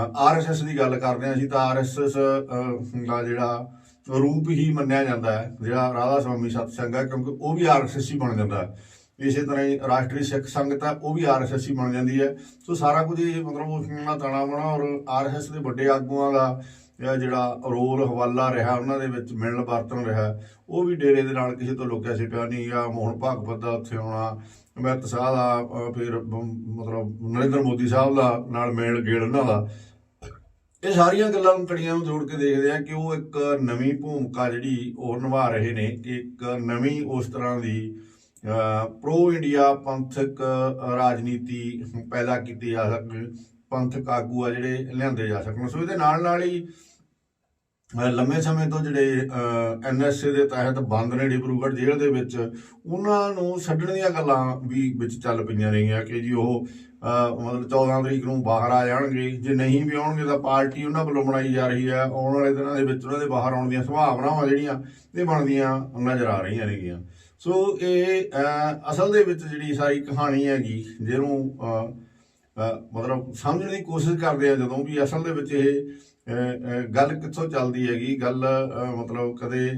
RSS ਦੀ ਗੱਲ ਕਰਦੇ ਹਾਂ ਅਸੀਂ, ਤਾਂ ਆਰਐਸਐਸ ਦਾ ਜਿਹੜਾ ਰੂਪ ਹੀ ਮੰਨਿਆ ਜਾਂਦਾ ਹੈ, ਜਿਹੜਾ ਰਾਧਾ ਸਵਾਮੀ ਸਤਸੰਗ ਹੈ, ਕਿਉਂਕਿ ਉਹ ਵੀ ਆਰਐਸਐਸ ਹੀ ਬਣ ਜਾਂਦਾ ਹੈ। ਇਸੇ ਤਰ੍ਹਾਂ ਹੀ ਰਾਸ਼ਟਰੀ ਸਿੱਖ ਸੰਗਤ ਹੈ, ਉਹ ਵੀ ਆਰਐਸਐਸ ਹੀ ਬਣ ਜਾਂਦੀ ਹੈ। ਸੋ ਸਾਰਾ ਕੁਝ ਇਹ ਮਤਲਬ ਉਸ ਨਾਲ ਤਾਣਾ ਬਣਾ ਔਰ ਆਰਐਸਐਸ ਦੇ ਵੱਡੇ ਆਗੂਆਂ ਦਾ ਇਹ ਜਿਹੜਾ ਰੋਲ ਹਵਾਲਾ ਰਿਹਾ, ਉਹਨਾਂ ਦੇ ਵਿੱਚ ਮਿਲਣ ਵਰਤਨ ਰਿਹਾ, ਉਹ ਵੀ ਡੇਰੇ ਦੇ ਨਾਲ ਕਿਸੇ ਤੋਂ ਲੁਕਿਆ ਛਿਪਿਆ ਨਹੀਂ ਗਿਆ ਮੋਹਨ ਭਾਗਵਤ ਦਾ ਉੱਥੇ ਆਉਣਾ, ਅਮਿਤ ਸ਼ਾਹ ਦਾ ਫਿਰ ਮਤਲਬ ਨਰਿੰਦਰ ਮੋਦੀ ਸਾਹਿਬ ਦਾ ਨਾਲ ਮੇਲ ਗੇੜ ਉਹਨਾਂ ਦਾ। ਇਹ ਸਾਰੀਆਂ ਗੱਲਾਂ ਨੂੰ ਕੜੀਆਂ ਨੂੰ ਜੋੜ ਕੇ ਦੇਖਦੇ ਆ ਕਿ ਉਹ ਇੱਕ ਨਵੀਂ ਭੂਮਿਕਾ ਜਿਹੜੀ ਉਹ ਨਿਭਾ ਰਹੇ ਨੇ, ਕਿ ਇੱਕ ਨਵੀਂ ਉਸ ਤਰ੍ਹਾਂ ਦੀ ਪ੍ਰੋ ਇੰਡੀਆ ਪੰਥਕ ਰਾਜਨੀਤੀ ਪੈਦਾ ਕੀਤੀ ਜਾ ਸਕੇ ਪੰਥਕ ਆਗੂ ਆ ਜਿਹੜੇ ਲਿਆਂਦੇ ਜਾ ਸਕਣ। ਸੋ ਇਹਦੇ ਨਾਲ ਨਾਲ ਹੀ ਲੰਮੇ ਸਮੇਂ ਤੋਂ ਜਿਹੜੇ ਐਨਐਸਏ ਦੇ ਤਹਿਤ ਬੰਦ ਨੇ ਡਿਬਰੂਗੜ੍ਹ ਜੇਲ੍ਹ ਦੇ ਵਿੱਚ, ਉਹਨਾਂ ਨੂੰ ਛੱਡਣ ਦੀਆਂ ਗੱਲਾਂ ਵੀ ਵਿੱਚ ਚੱਲ ਪਈਆਂ ਨੇਗੀਆਂ ਕਿ ਜੀ ਉਹ ਮਤਲਬ 14 ਤਰੀਕ ਨੂੰ ਬਾਹਰ ਆ ਜਾਣਗੇ, ਜੇ ਨਹੀਂ ਵੀ ਆਉਣਗੇ ਤਾਂ ਪਾਰਟੀ ਉਹਨਾਂ ਵੱਲੋਂ ਬਣਾਈ ਜਾ ਰਹੀ ਹੈ, ਆਉਣ ਵਾਲੇ ਦਿਨਾਂ ਦੇ ਵਿੱਚ ਉਹਨਾਂ ਦੇ ਬਾਹਰ ਆਉਣ ਦੀਆਂ ਸੰਭਾਵਨਾਵਾਂ ਜਿਹੜੀਆਂ, ਇਹ ਬਣਦੀਆਂ ਨਜ਼ਰ ਆ ਰਹੀਆਂ ਨੇਗੀਆਂ। ਸੋ ਇਹ ਅਸਲ ਦੇ ਵਿੱਚ ਜਿਹੜੀ ਸਾਰੀ ਕਹਾਣੀ ਹੈਗੀ, ਜਿਹਨੂੰ ਮਤਲਬ ਸਮਝਣ ਦੀ ਕੋਸ਼ਿਸ਼ ਕਰਦੇ ਆ ਜਦੋਂ ਵੀ ਅਸਲ ਦੇ ਵਿੱਚ ਇਹ ਗੱਲ ਕਿੱਥੋਂ ਚੱਲਦੀ ਹੈਗੀ? ਗੱਲ ਮਤਲਬ ਕਦੇ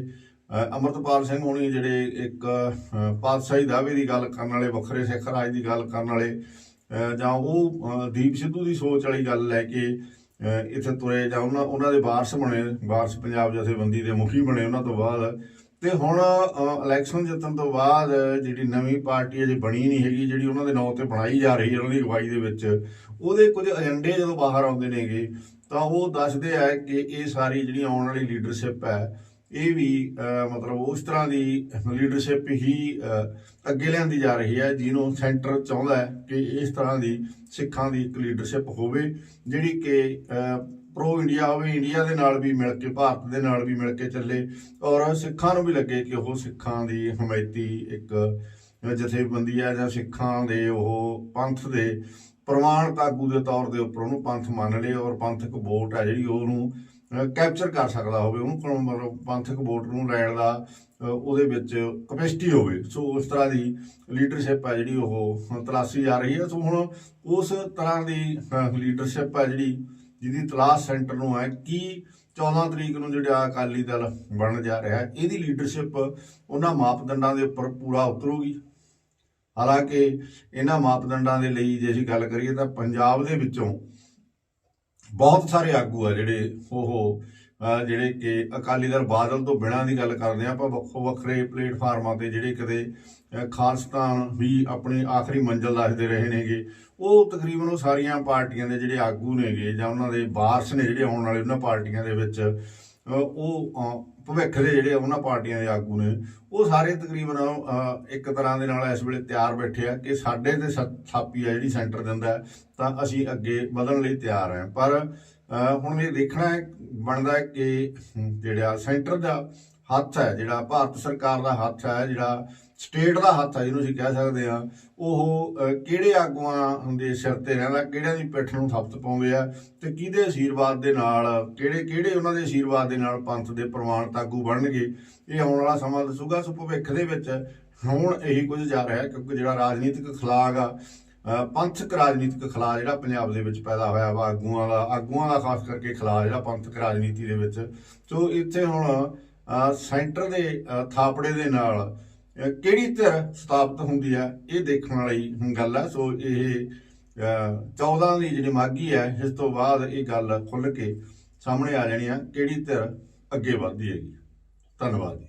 ਅਹ, ਅਮਰਤਪਾਲ ਸਿੰਘ ਹੋਣੀ ਜਿਹੜੇ ਇੱਕ ਪਾਤਸ਼ਾਹੀ ਦਾਅਵੇ ਦੀ ਗੱਲ ਕਰਨ ਵਾਲੇ ਵੱਖਰੇ ਸਿੱਖ ਰਾਜ ਦੀ ਗੱਲ ਕਰਨ ਵਾਲੇ ਜਾਂ ਉਹ ਦੀਪ ਸਿੱਧੂ ਦੀ ਸੋਚ ਵਾਲੀ ਗੱਲ ਲੈ ਕੇ ਇੱਥੇ ਤੁਰੇ ਜਾਂ ਉਹਨਾਂ ਉਹਨਾਂ ਦੇ ਵਾਰਸ ਬਣੇ ਵਾਰਸ ਪੰਜਾਬ ਜਥੇਬੰਦੀ ਦੇ ਮੁਖੀ ਬਣੇ ਉਹਨਾਂ ਤੋਂ ਬਾਅਦ ਤੇ ਹੁਣ ਇਲੈਕਸ਼ਨ ਜਿੱਤਣ ਤੋਂ ਬਾਅਦ ਜਿਹੜੀ ਨਵੀਂ ਪਾਰਟੀ ਅਜੇ ਬਣੀ ਨਹੀਂ ਹੈਗੀ, ਜਿਹੜੀ ਉਹਨਾਂ ਦੇ ਨਾਂ ਤੇ ਬਣਾਈ ਜਾ ਰਹੀ ਹੈ, ਉਹਨਾਂ ਦੀ ਅਗਵਾਈ ਦੇ ਵਿੱਚ, ਉਹਦੇ ਕੁਝ ਏਜੰਡੇ ਜਦੋਂ ਬਾਹਰ ਆਉਂਦੇ ਨੇਗੇ, ਤਾਂ ਉਹ ਦੱਸਦੇ ਆ ਕਿ ਇਹ ਸਾਰੀ ਜਿਹੜੀ ਆਉਣ ਵਾਲੀ ਲੀਡਰਸ਼ਿਪ ਹੈ, ਇਹ ਵੀ ਮਤਲਬ ਉਸ ਤਰ੍ਹਾਂ ਦੀ ਲੀਡਰਸ਼ਿਪ ਹੀ ਅੱਗੇ ਲਿਆਂਦੀ ਜਾ ਰਹੀ ਹੈ, ਜਿਹਨੂੰ ਸੈਂਟਰ ਚਾਹੁੰਦਾ ਹੈ ਕਿ ਇਸ ਤਰ੍ਹਾਂ ਦੀ ਸਿੱਖਾਂ ਦੀ ਇੱਕ ਲੀਡਰਸ਼ਿਪ ਹੋਵੇ, ਜਿਹੜੀ ਕਿ ਪ੍ਰੋ ਇੰਡੀਆ ਹੋਵੇ ਇੰਡੀਆ ਦੇ ਨਾਲ ਵੀ ਮਿਲ ਕੇ, ਭਾਰਤ ਦੇ ਨਾਲ ਵੀ ਮਿਲ ਕੇ ਚੱਲੇ। ਔਰ ਸਿੱਖਾਂ ਨੂੰ ਵੀ ਲੱਗੇ ਕਿ ਉਹ ਸਿੱਖਾਂ ਦੀ ਹਮਾਇਤੀ ਇੱਕ ਜਥੇਬੰਦੀ ਹੈ ਜਾਂ ਸਿੱਖਾਂ ਦੇ ਉਹ ਪੰਥ ਦੇ ਪ੍ਰਮਾਣਿਤ ਆਗੂ ਦੇ ਤੌਰ ਦੇ ਉੱਪਰ ਉਹਨੂੰ ਪੰਥ ਮੰਨ ਲਏ ਔਰ ਪੰਥਕ ਵੋਟ ਹੈ ਜਿਹੜੀ ਉਹਨੂੰ ਕੈਪਚਰ ਕਰ ਸਕਦਾ ਹੋਵੇ। ਉਹਨੂੰ ਮਤਲਬ ਪੰਥਕ ਵੋਟ ਨੂੰ ਲੈਣ ਦਾ ਉਹਦੇ ਵਿੱਚ ਕਪੈਸਿਟੀ ਹੋਵੇ। ਸੋ ਉਸ ਤਰ੍ਹਾਂ ਦੀ ਲੀਡਰਸ਼ਿਪ ਹੈ ਜਿਹੜੀ ਉਹ ਤਲਾਸ਼ੀ ਜਾ ਰਹੀ ਹੈ। ਸੋ ਹੁਣ ਉਸ ਤਰ੍ਹਾਂ ਦੀ ਲੀਡਰਸ਼ਿਪ ਹੈ ਜਿਹੜੀ ਜਿਹਦੀ ਤਲਾਸ਼ ਸੈਂਟਰ ਨੂੰ ਹੈ, ਕਿ 14 ਤਰੀਕ ਨੂੰ ਜਿਹੜਾ ਅਕਾਲੀ ਦਲ ਬਣਨ ਜਾ ਰਿਹਾ ਹੈ ਇਹਦੀ ਲੀਡਰਸ਼ਿਪ ਉਹਨਾਂ ਮਾਪਦੰਡਾਂ ਦੇ ਉੱਪਰ ਪੂਰਾ ਉਤਰੂਗੀ। ਹਾਲਾਂਕਿ ਇਹਨਾਂ ਮਾਪਦੰਡਾਂ ਦੇ ਲਈ ਜੇ ਅਸੀਂ ਗੱਲ ਕਰੀਏ ਤਾਂ ਪੰਜਾਬ ਦੇ ਵਿੱਚੋਂ ਬਹੁਤ ਸਾਰੇ ਆਗੂ ਆ ਜਿਹੜੇ ਉਹ ਜਿਹੜੇ ਕਿ ਅਕਾਲੀ ਦਲ ਬਾਦਲ ਤੋਂ ਬਿਨਾਂ ਦੀ ਗੱਲ ਕਰਦੇ ਆ ਆਪਾਂ ਵੱਖੋ ਵੱਖਰੇ ਪਲੇਟਫਾਰਮਾਂ ਤੇ ਜਿਹੜੇ ਕਦੇ ਖਾਲਸਤਾਨ ਵੀ ਆਪਣੀ ਆਖਰੀ ਮੰਜ਼ਲ ਦੱਸਦੇ ਰਹੇ ਨੇਗੇ। ਉਹ ਤਕਰੀਬਨ ਉਹ ਸਾਰੀਆਂ ਪਾਰਟੀਆਂ ਦੇ ਜਿਹੜੇ ਆਗੂ ਨੇਗੇ ਜਾਂ ਉਹਨਾਂ ਦੇ ਵਾਰਸ ਨੇ ਜਿਹੜੇ ਆਉਣ ਵਾਲੇ ਉਹਨਾਂ ਪਾਰਟੀਆਂ ਦੇ ਵਿੱਚ ਉਹ ਭਵਿੱਖ ਦੇ ਜਿਹੜੇ ਉਹਨਾਂ ਪਾਰਟੀਆਂ ਦੇ ਆਗੂ ਨੇ, ਉਹ ਸਾਰੇ ਤਕਰੀਬਨ ਇੱਕ ਤਰ੍ਹਾਂ ਦੇ ਨਾਲ ਇਸ ਵੇਲੇ ਤਿਆਰ ਬੈਠੇ ਆ ਕਿ ਸਾਡੇ ਤੇ ਸ- ਥਾਪੀ ਆ ਜਿਹੜੀ ਸੈਂਟਰ ਦਿੰਦਾ ਤਾਂ ਅਸੀਂ ਅੱਗੇ ਵਧਣ ਲਈ ਤਿਆਰ ਹਾਂ। ਪਰ ਹੁਣ ਇਹ ਦੇਖਣਾ ਬਣਦਾ ਕਿ ਜਿਹੜਾ ਸੈਂਟਰ ਦਾ ਹੱਥ ਹੈ, ਜਿਹੜਾ ਭਾਰਤ ਸਰਕਾਰ ਦਾ ਹੱਥ ਹੈ, ਜਿਹੜਾ ਸਟੇਟ ਦਾ ਹੱਥ ਹੈ, ਜਿਹਨੂੰ ਅਸੀਂ ਕਹਿ ਸਕਦੇ ਆ ਉਹ ਕਿਹੜੇ ਆਗੂਆਂ ਦੇ ਸਿਰ ਤੇ ਰਹਿੰਦਾ, ਕਿਹੜਿਆਂ ਦੀ ਪਿੱਠ ਨੂੰ ਥਪਤ ਪਾਉਂਦੇ ਆ ਤੇ ਕਿਹਦੇ ਅਸ਼ੀਰਵਾਦ ਦੇ ਨਾਲ, ਕਿਹੜੇ ਕਿਹੜੇ ਉਹਨਾਂ ਦੇ ਅਸ਼ੀਰਵਾਦ ਦੇ ਨਾਲ ਪੰਥ ਦੇ ਪ੍ਰਮਾਣਿਤ ਆਗੂ ਬਣਨਗੇ, ਇਹ ਆਉਣ ਵਾਲਾ ਸਮਾਂ ਦੱਸੂਗਾ। ਸੋ ਭਵਿੱਖ ਦੇ ਵਿੱਚ ਹੁਣ ਇਹੀ ਕੁਝ ਜਾ ਰਿਹਾ ਕਿਉਂਕਿ ਜਿਹੜਾ ਰਾਜਨੀਤਿਕ ਖਲਾਗ ਆ ਪੰਥਕ ਰਾਜਨੀਤਿਕ ਖਲਾ ਜਿਹੜਾ ਪੰਜਾਬ ਦੇ ਵਿੱਚ ਪੈਦਾ ਹੋਇਆ ਵਾ, ਆਗੂਆਂ ਦਾ ਆਗੂਆਂ ਦਾ ਖਾਸ ਕਰਕੇ ਖਲਾ ਜਿਹੜਾ ਪੰਥਕ ਰਾਜਨੀਤੀ ਦੇ ਵਿੱਚ। ਸੋ ਇੱਥੇ ਹੁਣ ਸੈਂਟਰ ਦੇ ਥਾਪੜੇ ਦੇ ਨਾਲ ਕਿਹੜੀ ਧਿਰ ਸਥਾਪਿਤ ਹੁੰਦੀ ਹੈ, ਇਹ ਦੇਖਣ ਵਾਲੀ ਗੱਲ ਹੈ। ਸੋ ਇਹ, ਅਹ 14 ਦੀ ਜਿਹੜੀ ਮਾਗੀ ਹੈ, ਇਸ ਤੋਂ ਬਾਅਦ ਇਹ ਗੱਲ ਖੁੱਲ ਕੇ ਸਾਹਮਣੇ ਆ ਜਾਣੀ ਆ ਕਿਹੜੀ ਧਿਰ ਅੱਗੇ ਵਧਦੀ ਹੈਗੀ ਧੰਨਵਾਦ ਜੀ।